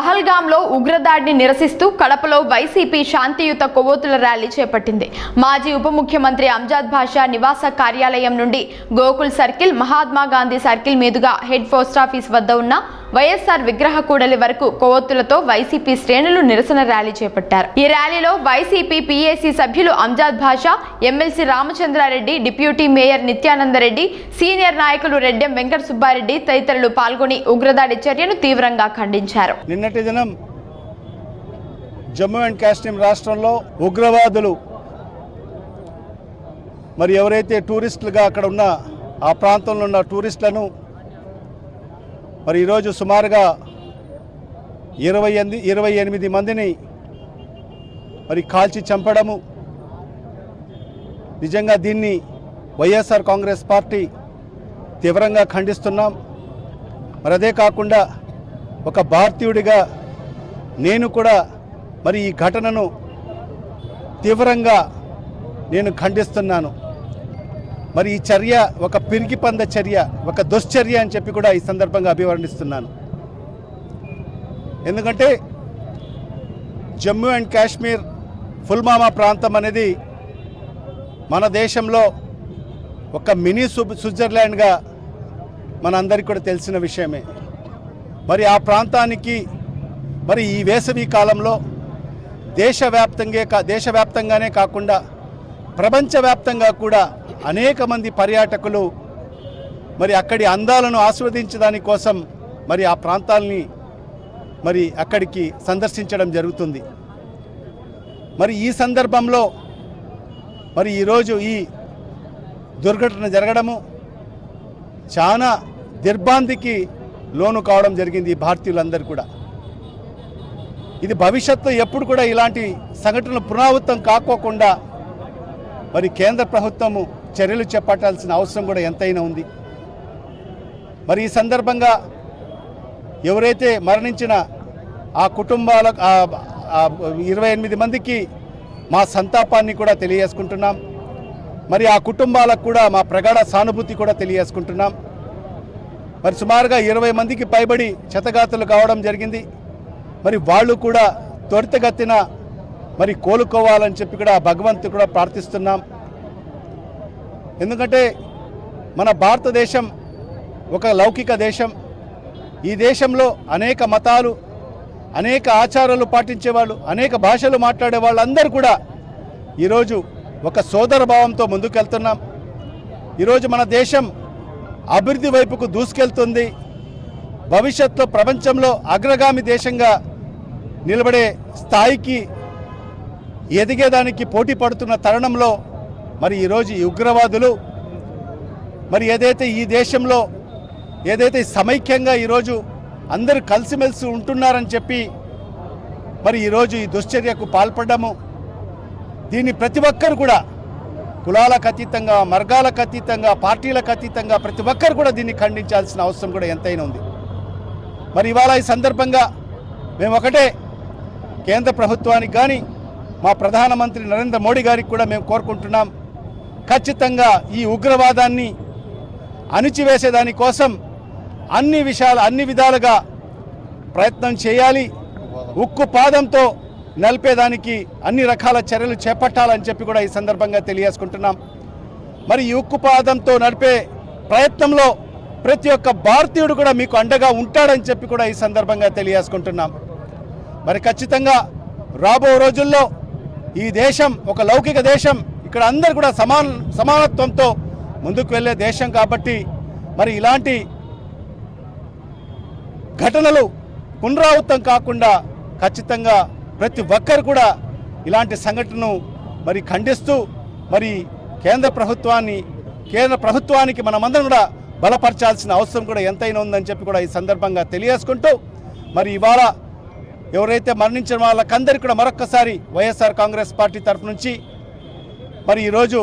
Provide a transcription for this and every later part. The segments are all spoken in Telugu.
吧。పహల్గాంలో ఉగ్రదాడిని నిరసిస్తూ కడపలో వైసీపీ శాంతియుత కొవ్వొత్తుల ర్యాలీ చేపట్టింది. మాజీ ఉప ముఖ్యమంత్రి అంజాద్ భాషా నివాస కార్యాలయం నుండి గోకుల్ సర్కిల్ మహాత్మా గాంధీ సర్కిల్ మీదుగా హెడ్ పోస్టాఫీస్ వద్ద ఉన్న వైఎస్ఆర్ విగ్రహ కూడలి వరకు కొవ్వొత్తులతో వైసీపీ శ్రేణులు నిరసన ర్యాలీ చేపట్టారు. ఈ ర్యాలీలో వైసీపీ పీఏసీ సభ్యులు Amzad Basha MLC Ramachandra Reddy deputy mayor Nithyananda Reddy senior నాయకులు రెడ్డెం వెంకట సుబ్బారెడ్డి తదితరులు పాల్గొని ఉగ్రదాడి చర్యను తీవ్రంగా ఖండించారు. నిన్నటి దినం జమ్మూ అండ్ కాశ్మీర్ రాష్ట్రంలో ఉగ్రవాదులు మరి ఎవరైతే టూరిస్టులుగా అక్కడ ఉన్న ఆ ప్రాంతంలో ఉన్న టూరిస్టులను మరి ఈరోజు సుమారుగా ఇరవై ఎనిమిది ఇరవై ఎనిమిది మందిని మరి కాల్చి చంపడము. నిజంగా దీన్ని వైఎస్ఆర్ కాంగ్రెస్ పార్టీ తీవ్రంగా ఖండిస్తున్నాం. మరి అదే కాకుండా ఒక భారతీయుడిగా నేను కూడా మరి ఈ ఘటనను తీవ్రంగా నేను ఖండిస్తున్నాను. మరి ఈ చర్య ఒక పిరిగిపంద చర్య ఒక దుశ్చర్య అని చెప్పి కూడా ఈ సందర్భంగా అభివర్ణిస్తున్నాను. ఎందుకంటే జమ్మూ అండ్ కాశ్మీర్ ఫుల్మామా ప్రాంతం అనేది మన దేశంలో ఒక మినీ సు- స్విట్జర్లాండ్గా మనందరికీ కూడా తెలిసిన విషయమే. మరి ఆ ప్రాంతానికి మరి ఈ వేసవి కాలంలో దేశవ్యాప్తంగా కా దేశవ్యాప్తంగానే కాకుండా ప్రపంచవ్యాప్తంగా కూడా అనేక మంది పర్యాటకులు మరి అక్కడి అందాలను ఆస్వాదించడానికి కోసం మరి ఆ ప్రాంతాలని మరి అక్కడికి సందర్శించడం జరుగుతుంది. మరి ఈ సందర్భంలో మరి ఈరోజు ఈ దుర్ఘటన జరగడము చాలా దిర్భాంతికి లోను కావడం జరిగింది ఈ భారతీయులందరూ కూడా. ఇది భవిష్యత్తులో ఎప్పుడు కూడా ఇలాంటి సంఘటనలు పునరావృతం కాకోకుండా మరి కేంద్ర ప్రభుత్వము చర్యలు చేపట్టాల్సిన అవసరం కూడా ఎంతైనా ఉంది. మరి ఈ సందర్భంగా ఎవరైతే మరణించిన ఆ కుటుంబాల ఇరవై ఎనిమిది మందికి మా సంతాపాన్ని కూడా తెలియజేసుకుంటున్నాం. మరి ఆ కుటుంబాలకు కూడా మా ప్రగాఢ సానుభూతి కూడా తెలియజేసుకుంటున్నాం. మరి సుమారుగా ఇరవై మందికి పైబడి చెతగాతులు కావడం జరిగింది. మరి వాళ్ళు కూడా త్వరితగతిన మరి కోలుకోవాలని చెప్పి కూడా భగవంతుడు కూడా ప్రార్థిస్తున్నాం. ఎందుకంటే మన భారతదేశం ఒక లౌకిక దేశం. ఈ దేశంలో అనేక మతాలు అనేక ఆచారాలు పాటించేవాళ్ళు అనేక భాషలు మాట్లాడే వాళ్ళందరూ కూడా ఈరోజు ఒక సోదర భావంతో ముందుకెళ్తున్నాం. ఈరోజు మన దేశం అభివృద్ధి వైపుకు దూసుకెళ్తుంది. భవిష్యత్తులో ప్రపంచంలో అగ్రగామి దేశంగా నిలబడే స్థాయికి ఎదిగేదానికి పోటీ పడుతున్న తరుణంలో మరి ఈరోజు ఈ ఉగ్రవాదులు మరి ఏదైతే ఈ దేశంలో ఏదైతే సమైక్యంగా ఈరోజు అందరూ కలిసిమెలిసి ఉంటున్నారని చెప్పి మరి ఈరోజు ఈ దుశ్చర్యకు పాల్పడము దీన్ని ప్రతి ఒక్కరు కూడా కులాలకు అతీతంగా వర్గాలకు అతీతంగా పార్టీలకు అతీతంగా ప్రతి ఒక్కరు కూడా దీన్ని ఖండించాల్సిన అవసరం కూడా ఎంతైనా ఉంది. మరి ఇవాళ ఈ సందర్భంగా మేము ఒకటే కేంద్ర ప్రభుత్వానికి కానీ మా ప్రధానమంత్రి నరేంద్ర మోడీ గారికి కూడా మేము కోరుకుంటున్నాం. ఖచ్చితంగా ఈ ఉగ్రవాదాన్ని అణిచివేసేదాని కోసం అన్ని విషయాలు అన్ని విధాలుగా ప్రయత్నం చేయాలి. ఉక్కు పాదంతో నలిపేదానికి అన్ని రకాల చర్యలు చేపట్టాలని చెప్పి కూడా ఈ సందర్భంగా తెలియజేసుకుంటున్నాం. మరి ఈ ఉక్కుపాదంతో నడిపే ప్రయత్నంలో ప్రతి ఒక్క భారతీయుడు కూడా మీకు అండగా ఉంటాడని చెప్పి కూడా ఈ సందర్భంగా తెలియజేసుకుంటున్నాం. మరి ఖచ్చితంగా రాబో రోజుల్లో ఈ దేశం ఒక లౌకిక దేశం ఇక్కడ అందరు కూడా సమాన సమానత్వంతో ముందుకు వెళ్ళే దేశం కాబట్టి మరి ఇలాంటి ఘటనలు పునరావృతం కాకుండా ఖచ్చితంగా ప్రతి ఒక్కరు కూడా ఇలాంటి సంఘటనను మరి ఖండిస్తూ మరి కేంద్ర ప్రభుత్వాన్ని కేంద్ర ప్రభుత్వానికి మనమందరం కూడా బలపరచాల్సిన అవసరం కూడా ఎంతైనా ఉందని చెప్పి కూడా ఈ సందర్భంగా తెలియజేసుకుంటూ మరి ఇవాళ ఎవరైతే మరణించిన వాళ్ళకందరికీ కూడా మరొక్కసారి వైఎస్ఆర్ కాంగ్రెస్ పార్టీ తరఫు నుంచి మరి ఈరోజు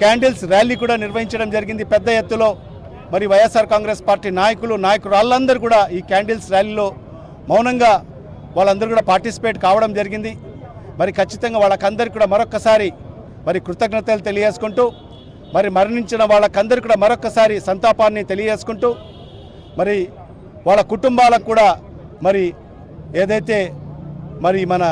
క్యాండిల్స్ ర్యాలీ కూడా నిర్వహించడం జరిగింది పెద్ద ఎత్తులో. మరి వైఎస్ఆర్ కాంగ్రెస్ పార్టీ నాయకులు నాయకురాళ్ళందరూ కూడా ఈ క్యాండిల్స్ ర్యాలీలో మౌనంగా వాళ్ళందరూ కూడా పార్టిసిపేట్ కావడం జరిగింది. మరి ఖచ్చితంగా వాళ్ళకందరికీ కూడా మరొక్కసారి మరి కృతజ్ఞతలు తెలియజేసుకుంటూ మరి మరణించిన వాళ్ళకందరికీ కూడా మరొక్కసారి సంతాపాన్ని తెలియజేసుకుంటూ మరి వాళ్ళ కుటుంబాలకు కూడా మరి ఏదైతే మరి మన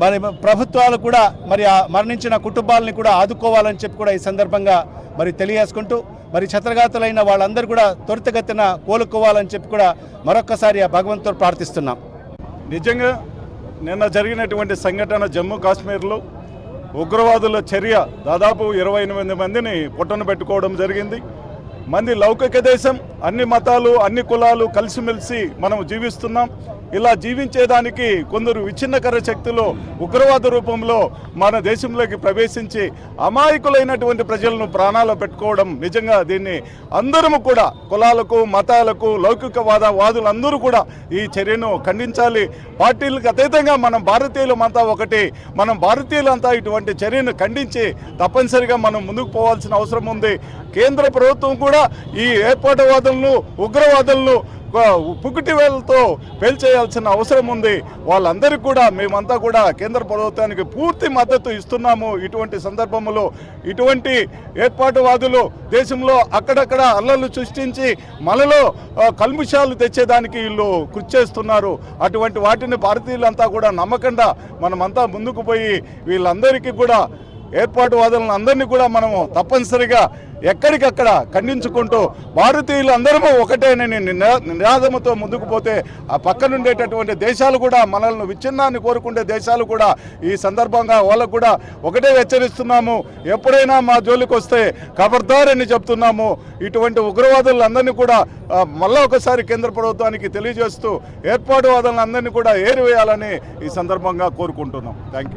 మరి ప్రభుత్వాలు కూడా మరి ఆ మరణించిన కుటుంబాలని కూడా ఆదుకోవాలని చెప్పి కూడా ఈ సందర్భంగా మరి తెలియజేసుకుంటూ మరి ఛత్రఘాతులైన వాళ్ళందరూ కూడా త్వరితగతిన కోలుకోవాలని చెప్పి కూడా మరొక్కసారి ఆ భగవంతుడు ప్రార్థిస్తున్నాం. నిజంగా నిన్న జరిగినటువంటి సంఘటన జమ్మూ కాశ్మీర్లో ఉగ్రవాదుల చర్య దాదాపు ఇరవై ఎనిమిది మందిని పుట్టన పెట్టుకోవడం జరిగింది. మంది లౌకిక దేశం అన్ని మతాలు అన్ని కులాలు కలిసిమెలిసి మనం జీవిస్తున్నాం. ఇలా జీవించేదానికి కొందరు విచ్ఛిన్నకర శక్తులు ఉగ్రవాద రూపంలో మన దేశంలోకి ప్రవేశించి అమాయకులైనటువంటి ప్రజలను ప్రాణాలు పెట్టుకోవడం నిజంగా దీన్ని అందరము కూడా కులాలకు మతాలకు లౌకికవాద వాదులందరూ కూడా ఈ చర్యను ఖండించాలి. పార్టీలకు అతీతంగా మనం భారతీయులమంతా ఒకటి మనం భారతీయులంతా ఇటువంటి చర్యను ఖండించి తప్పనిసరిగా మనం ముందుకు పోవాల్సిన అవసరం ఉంది. కేంద్ర ప్రభుత్వం కూడా ఈ ఏర్పాటువాదులను ఉగ్రవాదులను పుకుటి వేలతో పేల్చేయాల్సిన అవసరం ఉంది. వాళ్ళందరికీ కూడా మేమంతా కూడా కేంద్ర ప్రభుత్వానికి పూర్తి మద్దతు ఇస్తున్నాము. ఇటువంటి సందర్భంలో ఇటువంటి ఏర్పాటువాదులు దేశంలో అక్కడక్కడ అల్లర్లు సృష్టించి మనలో కల్మిషాలు కల్ముషాలు తెచ్చేదానికి వీళ్ళు కృషి చేస్తున్నారు. అటువంటి వాటిని భారతీయులంతా కూడా నమ్మకుండా మనమంతా ముందుకు పోయి వీళ్ళందరికీ కూడా ఏర్పాటువాదులను అందరినీ కూడా మనము తప్పనిసరిగా ఎక్కడికక్కడ ఖండించుకుంటూ భారతీయులు అందరము ఒకటేనని నినాదముతో ముందుకు పోతే ఆ పక్కనుండేటటువంటి దేశాలు కూడా మనల్ని విచ్ఛిన్నాన్ని కోరుకుండే దేశాలు కూడా ఈ సందర్భంగా వాళ్ళకు కూడా ఒకటే హెచ్చరిస్తున్నాము. ఎప్పుడైనా మా జోలికి వస్తే కబర్దారని చెప్తున్నాము. ఇటువంటి ఉగ్రవాదులందరినీ కూడా మళ్ళా ఒకసారి కేంద్ర ప్రభుత్వానికి తెలియజేస్తూ ఏర్పాటువాదులందరినీ కూడా ఏరివేయాలని ఈ సందర్భంగా కోరుకుంటున్నాం. Thank you